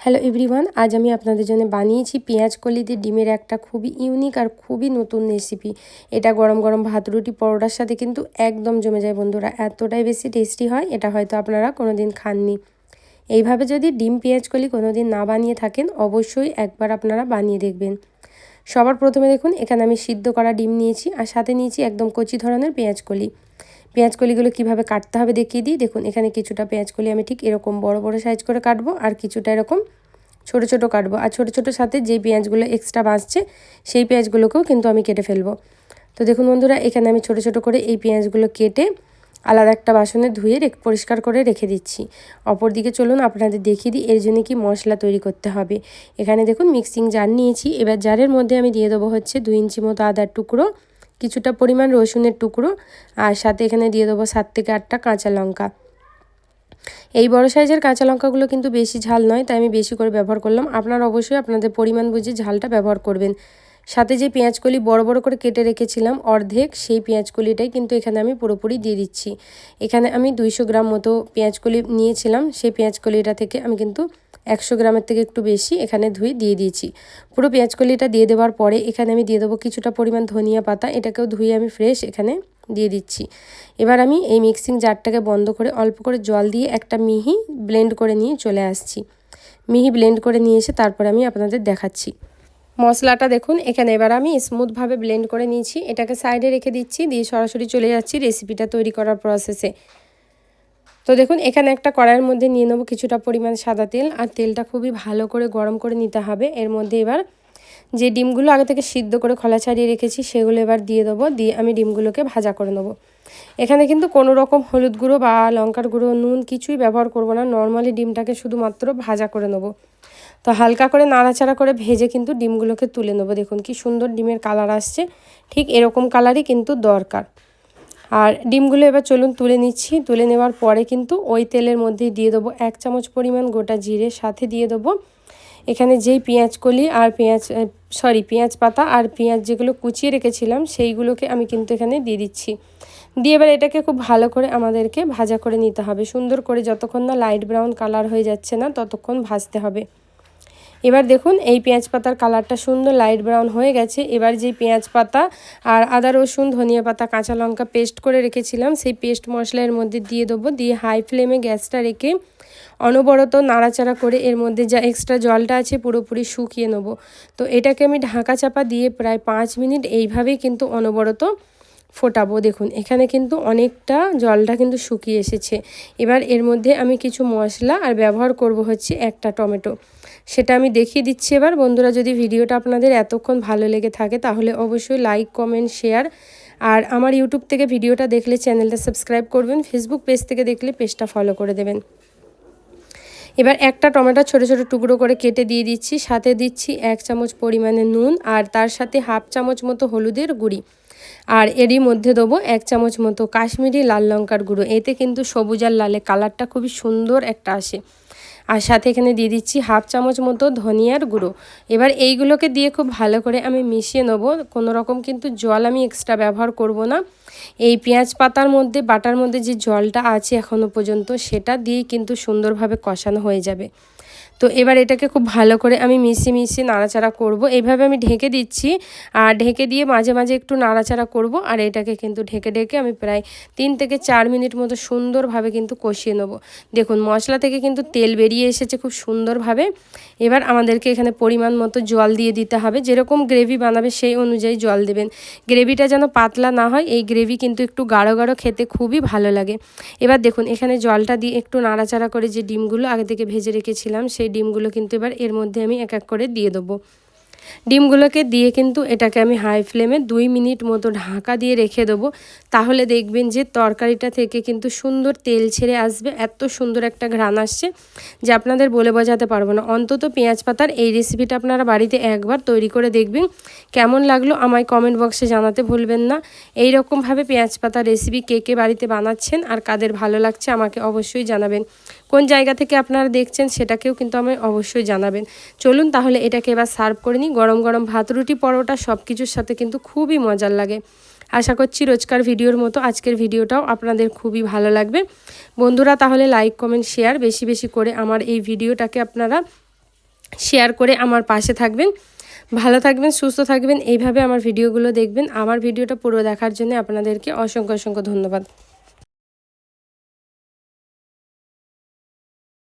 Hello everyone আজ আমি আপনাদের জন্য বানিয়েছি পেঁয়াজ কলি দিয়ে ডিমের একটা খুবই ইউনিক আর খুবই নতুন রেসিপি এটা গরম গরম ভাত, রুটি, পরোটার সাথে কিন্তু একদম জমে যায় বন্ধুরা। এতটাই বেশি টেস্টি হয়, এটা হয়তো আপনারা কোনো দিন খাননি। এইভাবে যদি ডিম পেঁয়াজ কলি কোনো দিন না বানিয়ে থাকেন, অবশ্যই একবার আপনারা বানিয়ে দেখবেন। সবার প্রথমে দেখুন, এখানে আমি সিদ্ধ করা ডিম নিয়েছি আর সাথে নিয়েছি একদম কচি ধরনের পেঁয়াজ কলি। পেঁয়াজ কলিগুলো কীভাবে কাটতে হবে দেখিয়ে দিই। দেখুন, এখানে কিছুটা পেঁয়াজ কলি আমি ঠিক এরকম বড় বড় সাইজ করে কাটবো আর কিছুটা এরকম ছোট ছোট কাটবো। আর ছোট ছোট সাথে যেই পেঁয়াজগুলো এক্সট্রা বাঁচছে, সেই পেঁয়াজগুলোকেও কিন্তু আমি কেটে ফেলব। তো দেখুন বন্ধুরা, এখানে আমি ছোট ছোট করে এই পেঁয়াজগুলো কেটে আলাদা একটা বাসনে ধুয়ে পরিষ্কার করে রেখে দিচ্ছি। অপর দিকে চলুন, আপনাদের দেখিয়ে দিই এর জন্য কি মশলা তৈরি করতে হবে। এখানে দেখুন মিক্সিং জার নিয়েছি। এবার জারের মধ্যে আমি দিয়ে দেবো হচ্ছে দুই ইঞ্চি মতো আদার টুকরো কিছুটা পরিমাণ রসুনের টুকরো আর সাথে এখানে দিয়ে দেবো সাত থেকে আটটা কাঁচা লঙ্কা। এই বড় সাইজের কাঁচা লঙ্কাগুলো কিন্তু বেশি ঝাল নয়, তাই আমি বেশি করে ব্যবহার করলাম। আপনারা অবশ্যই আপনাদের পরিমাণ বুঝে ঝালটা ব্যবহার করবেন। সাথে যে পেঁয়াজকলি বড় বড় করে কেটে রেখেছিলাম অর্ধেক, সেই পেঁয়াজকলিটাই কিন্তু এখানে আমি পুরোপুরি দিয়ে দিচ্ছি। এখানে আমি দুইশো গ্রাম মতো পেঁয়াজকলি নিয়েছিলাম, সেই পেঁয়াজকলিটা থেকে আমি কিন্তু একশো গ্রামের থেকে একটু বেশি এখানে ধুয়ে দিয়ে দিয়েছি। পুরো পেঁয়াজকলিটা দিয়ে দেওয়ার পরে এখানে আমি দিয়ে দেবো কিছুটা পরিমাণ ধনিয়া পাতা, এটাকেও ধুয়ে আমি ফ্রেশ এখানে দিয়ে দিচ্ছি। এবার আমি এই মিক্সিং জারটাকে বন্ধ করে অল্প করে জল দিয়ে একটা মিহি ব্লেন্ড করে নিয়ে চলে আসছি। মিহি ব্লেন্ড করে নিয়ে এসে তারপর আমি আপনাদের দেখাচ্ছি। মশলাটা দেখুন, এখানে এবার আমি স্মুথভাবে ব্লেন্ড করে নিয়েছি। এটাকে সাইডে রেখে দিচ্ছি, দিয়ে সরাসরি চলে যাচ্ছি রেসিপিটা তৈরি করার প্রসেসে তো দেখুন, এখানে একটা কড়াইয়ের মধ্যে নিয়ে নেব কিছুটা পরিমাণ সাদা তেল, আর তেলটা খুবই ভালো করে গরম করে নিতে হবে। এর মধ্যে এবার যে ডিমগুলো আগে থেকে সিদ্ধ করে খোলা ছাড়িয়ে রেখেছি, সেগুলো এবার দিয়ে দেবো, দিয়ে আমি ডিমগুলোকে ভাজা করে নেব। এখানে কিন্তু কোনো রকম হলুদ গুঁড়ো বা লঙ্কার গুঁড়ো, নুন কিছুই ব্যবহার করব না, নর্মালি ডিমটাকে শুধুমাত্র ভাজা করে নেব। তো হালকা করে নাড়াচাড়া করে ভেজে কিন্তু ডিমগুলোকে তুলে নেব। দেখুন, কি সুন্দর ডিমের কালার আসছে, ঠিক এরকম কালারই কিন্তু দরকার। আর ডিমগুলো এবার চলুন তুলে নিচ্ছি। তুলে নেওয়ার পরে কিন্তু ওই তেলের মধ্যে দিয়ে দেবো এক চামচ পরিমাণ গোটা জিরে, সাথে দিয়ে দেবো এখানে যেই পেঁয়াজ কলি আর পেঁয়াজ সরি পেঁয়াজ পাতা আর পেঁয়াজ যেগুলো কুচিয়ে রেখেছিলাম, সেইগুলোকে আমি কিন্তু এখানে দিয়ে দিচ্ছি। দিয়ে এবার এটাকে খুব ভালো করে আমাদেরকে ভাজা করে নিতে হবে। সুন্দর করে যতক্ষণ না লাইট ব্রাউন কালার হয়ে যাচ্ছে না, ততক্ষণ ভাজতে হবে। এবার দেখুন, এই পেঁয়াজ পাতার কালারটা সুন্দর লাইট ব্রাউন হয়ে গেছে। এবার যেই পেঁয়াজ পাতা আর আদা, রসুন, ধনিয়া পাতা, কাঁচা লঙ্কা পেস্ট করে রেখেছিলাম, সেই পেস্ট মশলা এর মধ্যে দিয়ে দেবো। দিয়ে হাই ফ্লেমে গ্যাসটা রেখে অনবরত নাড়াচাড়া করে এর মধ্যে যা এক্সট্রা জলটা আছে পুরোপুরি শুকিয়ে নেব। তো এটাকে আমি ঢাকা চাপা দিয়ে প্রায় পাঁচ মিনিট এইভাবেই কিন্তু অনবরত ফোটাবো। দেখুন, এখানে কিন্তু অনেকটা জলটা কিন্তু শুকিয়ে এসেছে। এবার এর মধ্যে আমি কিছু মশলা আর ব্যবহার করব হচ্ছে একটা টমেটো। সেটা আমি দেখিয়ে দিচ্ছি এবার। বন্ধুরা, যদি ভিডিওটা আপনাদের এতক্ষণ ভালো লেগে থাকে, তাহলে অবশ্যই লাইক কমেন্ট শেয়ার আর আমার ইউটিউব থেকে ভিডিওটা দেখলে চ্যানেলটা সাবস্ক্রাইব করবেন ফেসবুক পেজ থেকে দেখলে পেজটা ফলো করে দেবেন। এবার একটা টমেটো ছোট ছোট টুকরো করে কেটে দিয়ে দিচ্ছি, সাথে দিচ্ছি এক চামচ পরিমাণে নুন আর তার সাথে হাফ চামচ মতো হলুদের গুঁড়ি আর এরই মধ্যে দেবো এক চামচ মতো কাশ্মীরি লাল লঙ্কার গুঁড়ো। এতে কিন্তু সবুজ আর লালে কালারটা খুবই সুন্দর একটা আসে। আর সাথে এখানে দিয়ে দিচ্ছি হাফ চামচ মতো ধনিয়ার গুঁড়ো। এবার এইগুলোকে দিয়ে খুব ভালো করে আমি মিশিয়ে নেব। কোনো রকম কিন্তু জল আমি এক্সট্রা ব্যবহার করব না। এই পেঁয়াজ পাতার মধ্যে, বাটার মধ্যে যে জলটা আছে এখনও পর্যন্ত, সেটা দিয়েই কিন্তু সুন্দরভাবে কষানো হয়ে যাবে। তো এবার এটাকে খুব ভালো করে আমি মিশিয়ে মিশিয়ে নাড়াচাড়া করব। এইভাবে আমি ঢেকে দিচ্ছি। আর ঢেকে দিয়ে মাঝে মাঝে একটু নাড়াচাড়া করব। আর এটাকে কিন্তু ঢেকে ঢেকে আমি প্রায় তিন থেকে চার মিনিট মতো সুন্দরভাবে কিন্তু কষিয়ে নেব। দেখুন, মশলা থেকে কিন্তু তেল বেরিয়ে এসেছে খুব সুন্দরভাবে। এবার আমাদেরকে এখানে পরিমাণ মতো জল দিয়ে দিতে হবে। যেরকম গ্রেভি বানাবে সেই অনুযায়ী জল দেবেন। গ্রেভিটা যেন পাতলা না হয়, এই গ্রেভি কিন্তু একটু গাঢ় গাঢ় খেতে খুবই ভালো লাগে। এবার দেখুন, এখানে জলটা দিয়ে একটু নাড়াচাড়া করে যে ডিমগুলো আগে থেকে ভেজে রেখেছিলাম, সেই ডিমগুলো কিন্তু এবার এর মধ্যে আমি এক এক করে দিয়ে দেবো। ডিমগুলোকে দিয়ে কিন্তু এটাকে আমি হাই ফ্লেমে দুই মিনিট মতো ঢাকা দিয়ে রেখে দেবো। তাহলে দেখবেন যে তরকারিটা থেকে কিন্তু সুন্দর তেল ছেড়ে আসবে, এত সুন্দর একটা ঘ্রাণ আসছে যে আপনাদের বলে বোঝাতে পারব না। অন্তত পেঁয়াজ পাতার এই রেসিপিটা আপনারা বাড়িতে একবার তৈরি করে দেখবেন। কেমন লাগল আমায় কমেন্ট বক্সে জানাতে ভুলবেন না। এই রকমভাবে পেঁয়াজ পাতার রেসিপি কে কে বাড়িতে বানাচ্ছেন আর কাদের ভালো লাগছে আমাকে অবশ্যই জানাবেন। কোন জায়গা থেকে আপনারা দেখছেন সেটাকেও কিন্তু আমায় অবশ্যই জানাবেন। চলুন তাহলে এটাকে এবার সার্ভ করে নিই। গরম গরম ভাত, রুটি, পরোটা সব কিছুর সাথে কিন্তু খুবই মজার লাগে। আশা করছি রোজকার ভিডিওর মতো আজকের ভিডিওটাও আপনাদের খুবই ভালো লাগবে। বন্ধুরা তাহলে লাইক, কমেন্ট, শেয়ার বেশি বেশি করে আমার এই ভিডিওটাকে আপনারা শেয়ার করে আমার পাশে থাকবেন। ভালো থাকবেন, সুস্থ থাকবেন, এইভাবে আমার ভিডিওগুলো দেখবেন। আমার ভিডিওটা পুরো দেখার জন্য আপনাদেরকে অসংখ্য অসংখ্য ধন্যবাদ।